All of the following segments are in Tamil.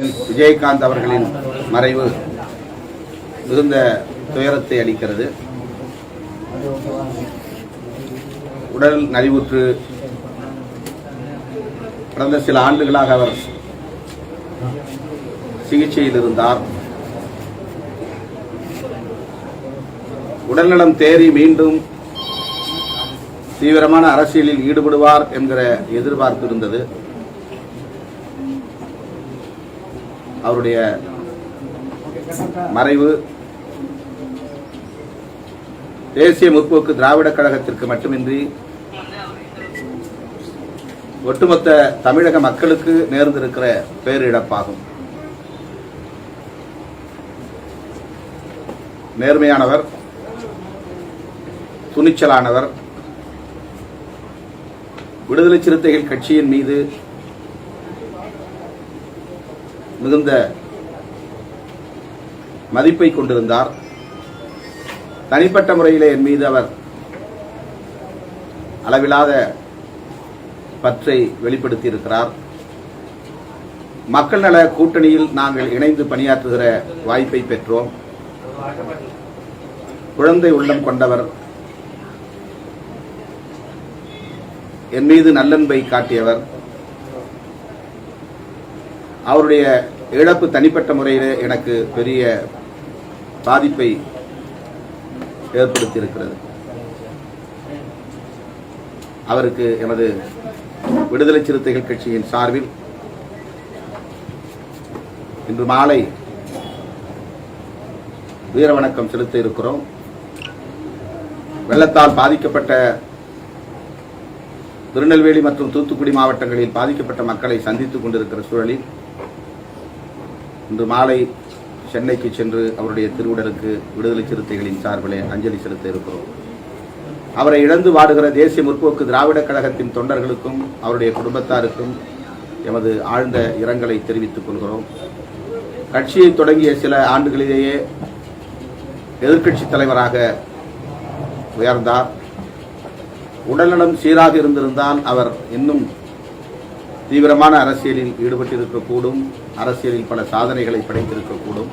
விஜயகாந்த் அவர்களின் மறைவு மிகுந்த துயரத்தை அளிக்கிறது. உடல் நலிவுற்று கடந்த சில ஆண்டுகளாக அவர் சிகிச்சையில் இருந்தார். உடல்நலம் தேறி மீண்டும் தீவிரமான அரசியலில் ஈடுபடுவார் என்கிற எதிர்பார்ப்பு இருந்தது. அவருடைய மறைவு. தேசிய முற்போக்கு திராவிடக் கழகத்திற்கு மட்டுமின்றி ஒட்டுமொத்த தமிழக மக்களுக்கு நேர்ந்திருக்கிற பேரிழப்பாகும். நேர்மையானவர் துணிச்சலானவர் விடுதலை சிறுத்தைகள் கட்சியின் மீது மிகுந்த மதிப்பை கொண்டிருந்தார். தனிப்பட்ட முறையிலே என் மீது அவர் அளவிலாத பற்றை வெளிப்படுத்தியிருக்கிறார். மக்கள் நல கூட்டணியில் நாங்கள் இணைந்து பணியாற்றுகிற வாய்ப்பை பெற்றோம். குழந்தை உள்ளம் கொண்டவர் என் மீது நல்லன்பை காட்டியவர். அவருடைய இழப்பு தனிப்பட்ட முறையில் எனக்கு பெரிய பாதிப்பை ஏற்படுத்தியிருக்கிறது. அவருக்கு எனது விடுதலை சிறுத்தைகள் கட்சியின் சார்பில் இன்று மாலை வீர வணக்கம் செலுத்த இருக்கிறோம். வெள்ளத்தால் பாதிக்கப்பட்ட திருநெல்வேலி மற்றும் தூத்துக்குடி மாவட்டங்களில் பாதிக்கப்பட்ட மக்களை சந்தித்துக் கொண்டிருக்கிற சூழலில் இன்று மாலை சென்னைக்கு சென்று அவருடைய திருவுடலுக்கு விடுதலை சிறுத்தைகளின் சார்பிலே அஞ்சலி செலுத்த இருக்கிறோம். அவரை இழந்து வாடுகிற தேசிய முற்போக்கு திராவிடக் கழகத்தின் தொண்டர்களுக்கும் அவருடைய குடும்பத்தாருக்கும் எமது ஆழ்ந்த இரங்கலை தெரிவித்துக் கொள்கிறோம். கட்சியை தொடங்கிய சில ஆண்டுகளிலேயே எதிர்க்கட்சி தலைவராக உயர்ந்தார். உடல்நலம் சீராக இருந்திருந்தால் அவர் இன்னும் தீவிரமான அரசியலில் ஈடுபட்டிருக்கக்கூடும். அரசியலில் பல சாதனைகளை படைத்திருக்கக்கூடும்.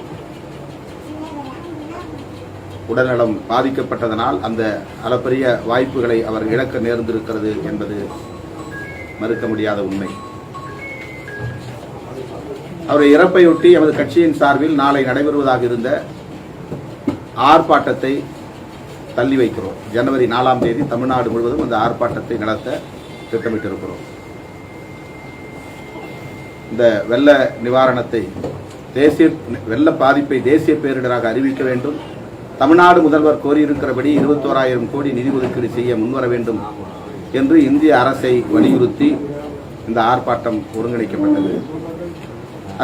உடல்நலம் பாதிக்கப்பட்டதனால் அந்த அளப்பரிய வாய்ப்புகளை அவர் இழக்க நேர்ந்திருக்கிறது என்பது மறுக்க முடியாத உண்மை. அவருடைய இறப்பையொட்டி எமது கட்சியின் சார்பில் நாளை நடைபெறுவதாக இருந்த ஆர்ப்பாட்டத்தை தள்ளி வைக்கிறோம். ஜனவரி நாலாம் தேதி தமிழ்நாடு முழுவதும் அந்த ஆர்ப்பாட்டத்தை நடத்த திட்டமிட்டிருக்கிறோம். இந்த வெள்ள நிவாரணத்தை தேசிய வெள்ள பாதிப்பை தேசிய பேரிடராக அறிவிக்க வேண்டும். தமிழ்நாடு முதல்வர் கோரியிருக்கிறபடி இருபத்தோராயிரம் கோடி நிதி ஒதுக்கீடு செய்ய முன்வர வேண்டும் என்று இந்திய அரசை வலியுறுத்தி இந்த ஆர்ப்பாட்டம் ஒருங்கிணைக்கப்பட்டது.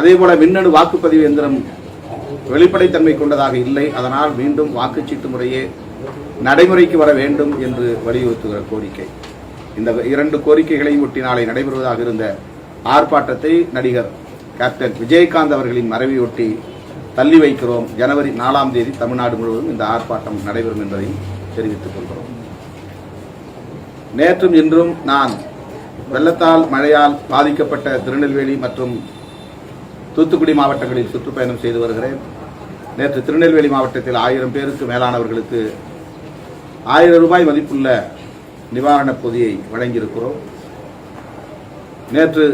அதேபோல மின்னணு வாக்குப்பதிவு எந்திரம் வெளிப்படைத்தன்மை கொண்டதாக இல்லை. அதனால் மீண்டும் வாக்குச்சீட்டு முறையே நடைமுறைக்கு வர வேண்டும் என்று வலியுறுத்துகிற கோரிக்கை. இந்த இரண்டு கோரிக்கைகளையும் ஒட்டி நாளை நடைபெறுவதாக இருந்த ஆர்ப்பாட்டத்தை நடிகர் கேப்டன் விஜயகாந்த் அவர்களின் மறைவையொட்டி தள்ளி வைக்கிறோம். ஜனவரி நாலாம் தேதி தமிழ்நாடு முழுவதும் இந்த ஆர்ப்பாட்டம் நடைபெறும் என்பதையும் தெரிவித்துக் கொள்கிறோம். நேற்றும் இன்றும் நான் வெள்ளத்தால் மழையால் பாதிக்கப்பட்ட திருநெல்வேலி மற்றும் தூத்துக்குடி மாவட்டங்களில் சுற்றுப்பயணம் செய்து வருகிறேன். நேற்று திருநெல்வேலி மாவட்டத்தில் ஆயிரம் பேருக்கு மேலானவர்களுக்கு ஆயிரம் ரூபாய் மதிப்புள்ள நிவாரணப் பொதியை வழங்கியிருக்கிறோம். நேற்று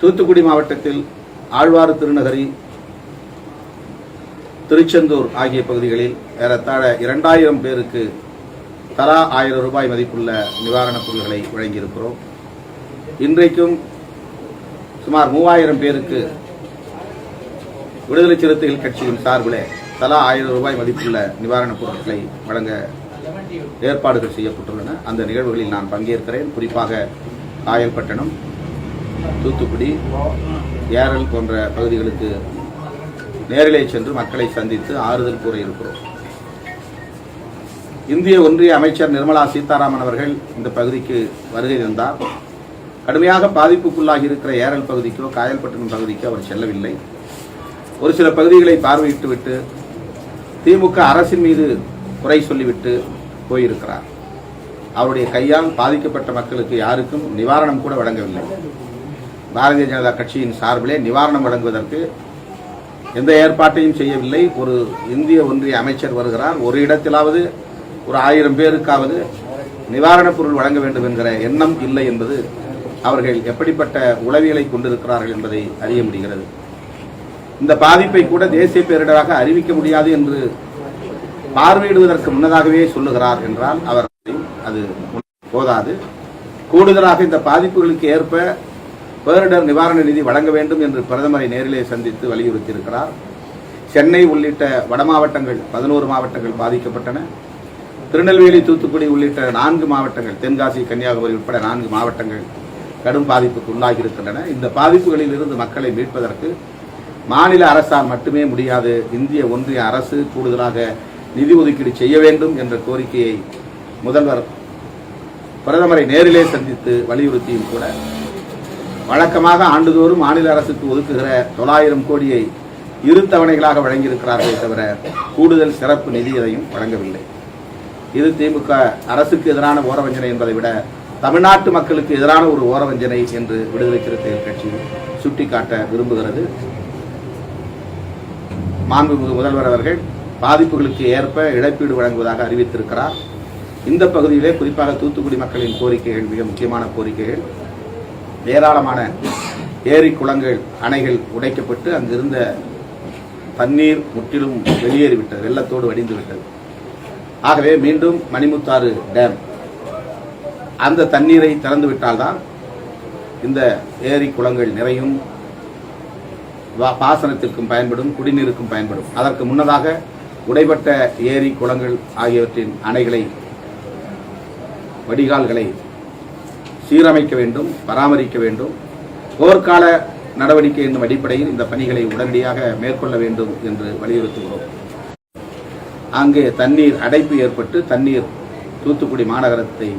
தூத்துக்குடி மாவட்டத்தில் ஆழ்வார் திருநகரி திருச்செந்தூர் ஆகிய பகுதிகளில் ஏறத்தாழ இரண்டாயிரம் பேருக்கு தலா ஆயிரம் ரூபாய் மதிப்புள்ள நிவாரணப் பொருட்களை வழங்கியிருக்கிறோம். இன்றைக்கும் சுமார் மூவாயிரம் பேருக்கு விடுதலை சிறுத்தைகள் கட்சியின் சார்பில் தலா ஆயிரம் ரூபாய் மதிப்புள்ள நிவாரணப் பொருட்களை வழங்க ஏற்பாடுகள் செய்யப்பட்டுள்ளன. அந்த நிகழ்வுகளில் நான் பங்கேற்கிறேன். குறிப்பாக காயல்பட்டணம் தூத்துக்குடி ஏரல் போன்ற பகுதிகளுக்கு நேரிலே சென்று மக்களை சந்தித்து ஆறுதல் கூற இருக்கிறோம். இந்திய ஒன்றிய அமைச்சர் நிர்மலா சீதாராமன் அவர்கள் இந்த பகுதிக்கு வருகை தந்தார். கடுமையாக பாதிப்புக்குள்ளாகி இருக்கிற ஏரல் பகுதிக்கோ காயல்பட்டினம் பகுதிக்கோ அவர் செல்லவில்லை. ஒரு சில பகுதிகளை பார்வையிட்டுவிட்டு திமுக அரசின் மீது குறை சொல்லிவிட்டு போயிருக்கிறார். அவருடைய கையால் பாதிக்கப்பட்ட மக்களுக்கு யாருக்கும் நிவாரணம் கூட வழங்கவில்லை. பாரதிய ஜனதா கட்சியின் சார்பிலே நிவாரணம் வழங்குவதற்கு எந்த ஏற்பாட்டையும் செய்யவில்லை. ஒரு இந்திய ஒன்றிய அமைச்சர் வருகிறார். ஒரு இடத்திலாவது ஒரு ஆயிரம் பேருக்காவது நிவாரணப் பொருள் வழங்க வேண்டும் என்கிற எண்ணம் இல்லை என்பது அவர்கள் எப்படிப்பட்ட உளவியலை கொண்டிருக்கிறார்கள் என்பதை அறிய முடிகிறது. இந்த பாதிப்பை கூட தேசிய பேரிடராக அறிவிக்க முடியாது என்று பார்வையிடுவதற்கு முன்னதாகவே சொல்லுகிறார் என்றால் அவர் அது போதாது. கூடுதலாக இந்த பாதிப்புகளுக்கு ஏற்ப பேரிடர் நிவாரண நிதி வழங்க வேண்டும் என்று பிரதமரை நேரிலே சந்தித்து வலியுறுத்தியிருக்கிறார். சென்னை உள்ளிட்ட வட மாவட்டங்கள் பதினோரு மாவட்டங்கள் பாதிக்கப்பட்டன. திருநெல்வேலி தூத்துக்குடி உள்ளிட்ட நான்கு மாவட்டங்கள் தென்காசி கன்னியாகுமரி உட்பட நான்கு மாவட்டங்கள் கடும் பாதிப்புக்கு உள்ளாகி இருக்கின்றன இந்த பாதிப்புகளில் இருந்து மக்களை மீட்பதற்கு மாநில அரசால் மட்டுமே முடியாது இந்திய ஒன்றிய அரசு கூடுதலாக நிதி ஒதுக்கீடு செய்ய வேண்டும் என்ற கோரிக்கையை முதல்வர் பிரதமரை நேரிலே சந்தித்து வலியுறுத்தியும் கூட வழக்கமாக ஆண்டுதோறும் மாநில அரசுக்கு ஒதுக்குகிற தொள்ளாயிரம் கோடியை இரு தவணைகளாக வழங்கியிருக்கிறார்களே தவிர கூடுதல் சிறப்பு நிதி எதையும் வழங்கவில்லை. இது திமுக அரசுக்கு எதிரான ஓரவஞ்சனை என்பதை விட தமிழ்நாட்டு மக்களுக்கு எதிரான ஒரு ஓரவஞ்சனை என்று விடுதலை சிறுத்தைகள் கட்சி சுட்டிக்காட்ட விரும்புகிறது. மாண்புமிகு முதல்வர் அவர்கள் பாதிப்புகளுக்கு ஏற்ப இழப்பீடு வழங்குவதாக அறிவித்திருக்கிறார். இந்த பகுதியிலே குறிப்பாக தூத்துக்குடி மக்களின் கோரிக்கைகள் மிக முக்கியமான கோரிக்கைகள். ஏராளமான ஏரி குளங்கள் அணைகள் உடைக்கப்பட்டு அங்கிருந்த தண்ணீர் முற்றிலும் வெளியேறிவிட்டது வெள்ளத்தோடு வடிந்து விட்டது ஆகவே மீண்டும் மணிமுத்தாறு டேம். அந்த தண்ணீரை திறந்து விட்டால்தான் இந்த ஏரி குளங்கள் நிறையும் வா- பாசனத்திற்கும் பயன்படும் குடிநீருக்கும் பயன்படும். அதற்கு முன்னதாக உடைபட்ட ஏரி குளங்கள் ஆகியவற்றின் அணைகளை வடிகால்களை சீரமைக்க வேண்டும் பராமரிக்க வேண்டும். போர்க்கால நடவடிக்கை என்னும் அடிப்படையில் இந்த பணிகளை உடனடியாக மேற்கொள்ள வேண்டும் என்று வலியுறுத்துகிறோம். அங்கே தண்ணீர் அடைப்பு ஏற்பட்டு தண்ணீர் தூத்துக்குடி மாநகரத்தை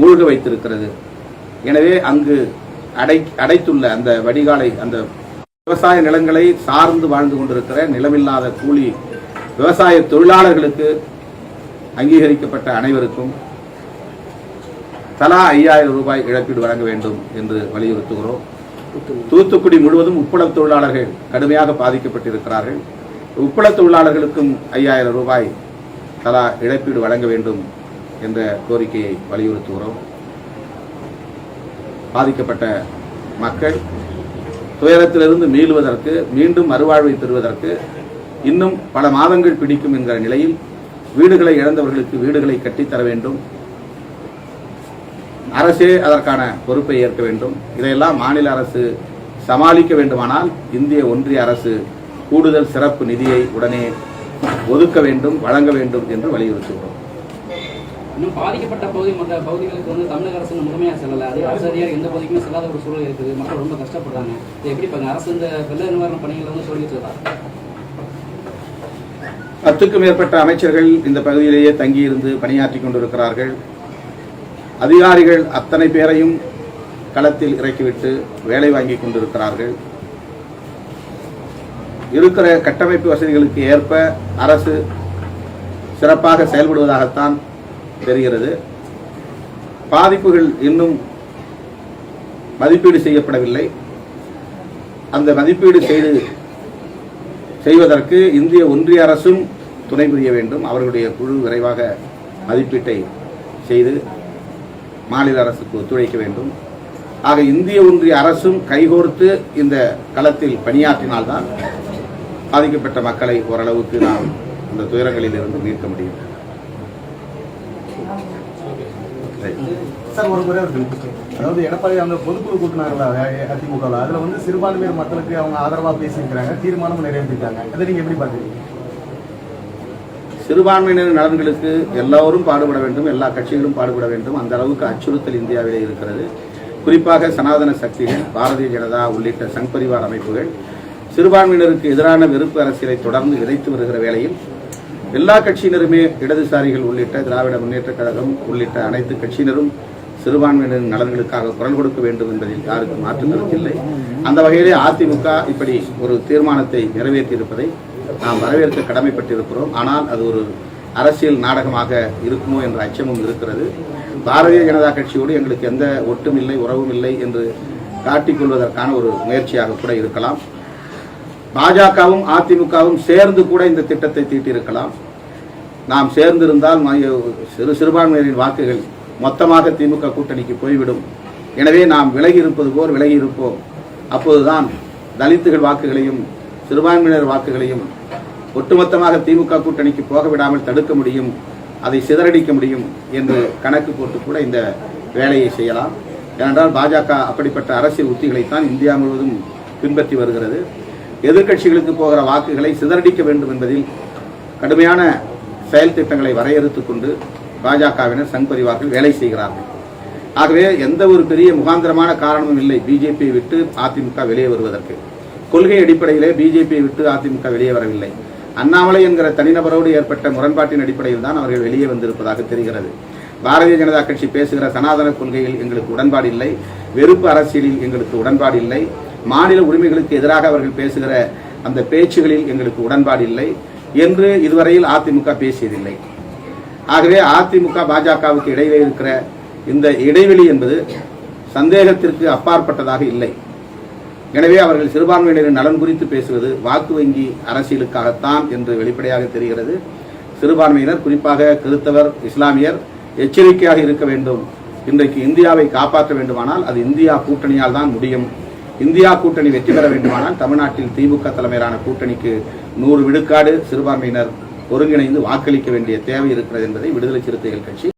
மூழ்க வைத்திருக்கிறது. எனவே அங்கு அடை அடைத்துள்ள அந்த வடிகாலை அந்த விவசாய நிலங்களை சார்ந்து வாழ்ந்து கொண்டிருக்கிற நிலமில்லாத கூலி விவசாய தொழிலாளர்களுக்கு அங்கீகரிக்கப்பட்ட அனைவருக்கும் தலா ஐயாயிரம் ரூபாய் இழப்பீடு வழங்க வேண்டும் என்று வலியுறுத்துகிறோம். தூத்துக்குடி முழுவதும் உப்பள தொழிலாளர்கள் கடுமையாக பாதிக்கப்பட்டிருக்கிறார்கள். உப்பள தொழிலாளர்களுக்கும் ஐயாயிரம் ரூபாய் தலா இழப்பீடு வழங்க வேண்டும் என்ற கோரிக்கையை வலியுறுத்துகிறோம். பாதிக்கப்பட்ட மக்கள் துயரத்திலிருந்து மீளுவதற்கு மீண்டும் மறுவாழ்வை பெறுவதற்கு இன்னும் பல மாதங்கள் பிடிக்கும் என்கிற நிலையில் வீடுகளை இழந்தவர்களுக்கு வீடுகளை கட்டித்தர வேண்டும். அரசே அதற்கான பொறுப்பை ஏற்க வேண்டும். இதையெல்லாம் மாநில அரசு சமாளிக்க வேண்டுமானால் இந்திய ஒன்றிய அரசு கூடுதல் சிறப்பு நிதியை உடனே ஒதுக்க வேண்டும் வழங்க வேண்டும் என்று வலியுறுத்துகிறோம். இன்னும் பாதிக்கப்பட்ட பகுதி மற்ற பகுதிகளுக்கு வந்து தமிழக அரசு முழுமையாக செல்லல. அது அரசு அதிகாரி எந்த பகுதிக்குமே செல்லாத ஒரு சூழல் இருக்குது. மக்கள் ரொம்ப கஷ்டப்படுறாங்க. இது எப்படி இப்போ அரசு இந்த வெள்ள நிவாரண பணிகளை வந்து சொல்லி வச்சிருக்காங்க பத்துக்கும் மேற்பட்ட அமைச்சர்கள் இந்த பகுதியிலேயே தங்கியிருந்து பணியாற்றிக் கொண்டிருக்கிறார்கள். அதிகாரிகள் அத்தனை பேரையும் களத்தில் இறக்கிவிட்டு வேலை வாங்கி கொண்டிருக்கிறார்கள். இருக்கிற கட்டமைப்பு வசதிகளுக்கு ஏற்ப அரசு சிறப்பாக செயல்படுவதாகத்தான் தெரிகிறது. பாதிப்புகள் இன்னும் மதிப்பீடு செய்யப்படவில்லை. அந்த மதிப்பீடு செய்து செய்வதற்கு இந்திய ஒன்றிய அரசும் துணை புரிய வேண்டும். அவர்களுடைய குழு விரைவாக மதிப்பீட்டை செய்து மாநில அரசுக்கு ஒத்துழைக்க வேண்டும். ஆக இந்திய ஒன்றிய அரசும் கைகோர்த்து இந்த களத்தில் பணியாற்றினால்தான் பாதிக்கப்பட்ட மக்களை ஓரளவுக்கு நாம் இந்த துயரங்களில் இருந்து மீட்க முடியும். சார் ஒரு முறை ஒரு அதாவது எடப்பாடி அந்த பொதுக்குழு கூட்டினார்களா அதிமுக அதுல வந்து சிறுபான்மையினர் மக்களுக்கு அவங்க ஆதரவா பேசியிருக்கிறாங்க தீர்மானமும் நிறைவேற்றிருக்காங்க. அதை நீங்க எப்படி பாக்குறீங்க சிறுபான்மையினர் நலன்களுக்கு எல்லோரும் பாடுபட வேண்டும் எல்லா கட்சிகளும் பாடுபட வேண்டும். அந்த அளவுக்கு அச்சுறுத்தல் இந்தியாவிலே இருக்கிறது. குறிப்பாக சனாதன சக்திகள் பாரதிய ஜனதா உள்ளிட்ட சங் பரிவார் அமைப்புகள் சிறுபான்மையினருக்கு எதிரான வெறுப்பு அரசியலை தொடர்ந்து விதைத்து வருகிற வேளையில் எல்லா கட்சியினருமே இடதுசாரிகள் உள்ளிட்ட திராவிட முன்னேற்றக் கழகம் உள்ளிட்ட அனைத்து கட்சியினரும் சிறுபான்மையினரின் நலன்களுக்காக குரல் கொடுக்க வேண்டும் என்பதில் யாருக்கும் மாற்று கருத்தில்லை அந்த வகையிலே அதிமுக இப்படி ஒரு தீர்மானத்தை நிறைவேற்றியிருப்பதை நாம் வரவேற்க கடமைப்பட்டிருக்கிறோம். ஆனால் அது ஒரு அரசியல் நாடகமாக இருக்குமோ என்ற அச்சமும் இருக்கிறது. பாரதிய ஜனதா கட்சியோடு எங்களுக்கு எந்த ஒட்டும் இல்லை உறவும் இல்லை என்று காட்டிக்கொள்வதற்கான ஒரு முயற்சியாக கூட இருக்கலாம். பாஜகவும் அதிமுகவும் சேர்ந்து கூட இந்த திட்டத்தை தீட்டியிருக்கலாம் நாம் சேர்ந்திருந்தால் சிறு சிறுபான்மையினரின் வாக்குகள் மொத்தமாக திமுக கூட்டணிக்கு போய்விடும். எனவே நாம் விலகி இருப்பது போல் விலகி இருப்போம். அப்போதுதான் தலித்துகள் வாக்குகளையும் சிறுபான்மையினர் வாக்குகளையும் ஒட்டுமொத்தமாக திமுக கூட்டணிக்கு போக விடாமல் தடுக்க முடியும் அதை சிதறடிக்க முடியும் என்று கணக்கு போட்டு கூட இந்த வேலையை செய்யலாம். ஏனென்றால் பாஜக அப்படிப்பட்ட அரசியல் உத்திகளைத்தான் இந்தியா முழுவதும் பின்பற்றி வருகிறது. எதிர்க்கட்சிகளுக்கு போகிற வாக்குகளை சிதறடிக்க வேண்டும் என்பதில் கடுமையான செயல் திட்டங்களை வரையறுத்து கொண்டு பாஜகவினர் சங் பரிவார்கள் வேலை செய்கிறார்கள். ஆகவே எந்த ஒரு பெரிய முகாந்திரமான காரணமும் இல்லை. பிஜேபியை விட்டு அதிமுக வெளியே வருவதற்கு. கொள்கை அடிப்படையிலே பிஜேபியை விட்டு அதிமுக வெளியே வரவில்லை. அண்ணாமலை என்கிற தனிநபரோடு ஏற்பட்ட முரண்பாட்டின் அடிப்படையில் தான் அவர்கள் வெளியே வந்திருப்பதாக தெரிகிறது. பாரதிய ஜனதா கட்சி பேசுகிற சனாதன கொள்கையில் எங்களுக்கு உடன்பாடு இல்லை. வெறுப்பு அரசியலில் எங்களுக்கு உடன்பாடு இல்லை. மாநில உரிமைகளுக்கு எதிராக அவர்கள் பேசுகிற அந்த பேச்சுகளில் எங்களுக்கு உடன்பாடு இல்லை என்று இதுவரையில் அதிமுக பேசியதில்லை. ஆகவே அதிமுக பாஜகவுக்கு இடையிலே இருக்கிற இந்த இடைவெளி என்பது சந்தேகத்திற்கு அப்பாற்பட்டதாக இல்லை. எனவே அவர்கள் சிறுபான்மையினரின் நலன் குறித்து பேசுவது வாக்கு வங்கி அரசியலுக்காகத்தான் என்று வெளிப்படையாக தெரிகிறது. சிறுபான்மையினர் குறிப்பாக கிறித்தவர் இஸ்லாமியர் எச்சரிக்கையாக இருக்க வேண்டும். இன்றைக்கு இந்தியாவை காப்பாற்ற வேண்டுமானால் அது இந்தியா கூட்டணியால் தான் முடியும். இந்தியா கூட்டணி வெற்றி பெற வேண்டுமானால் தமிழ்நாட்டில் திமுக தலைமையிலான கூட்டணிக்கு நூறு விழுக்காடு சிறுபான்மையினர் ஒருங்கிணைந்து வாக்களிக்க வேண்டிய தேவை இருக்கிறது என்பதை விடுதலை சிறுத்தைகள் கட்சி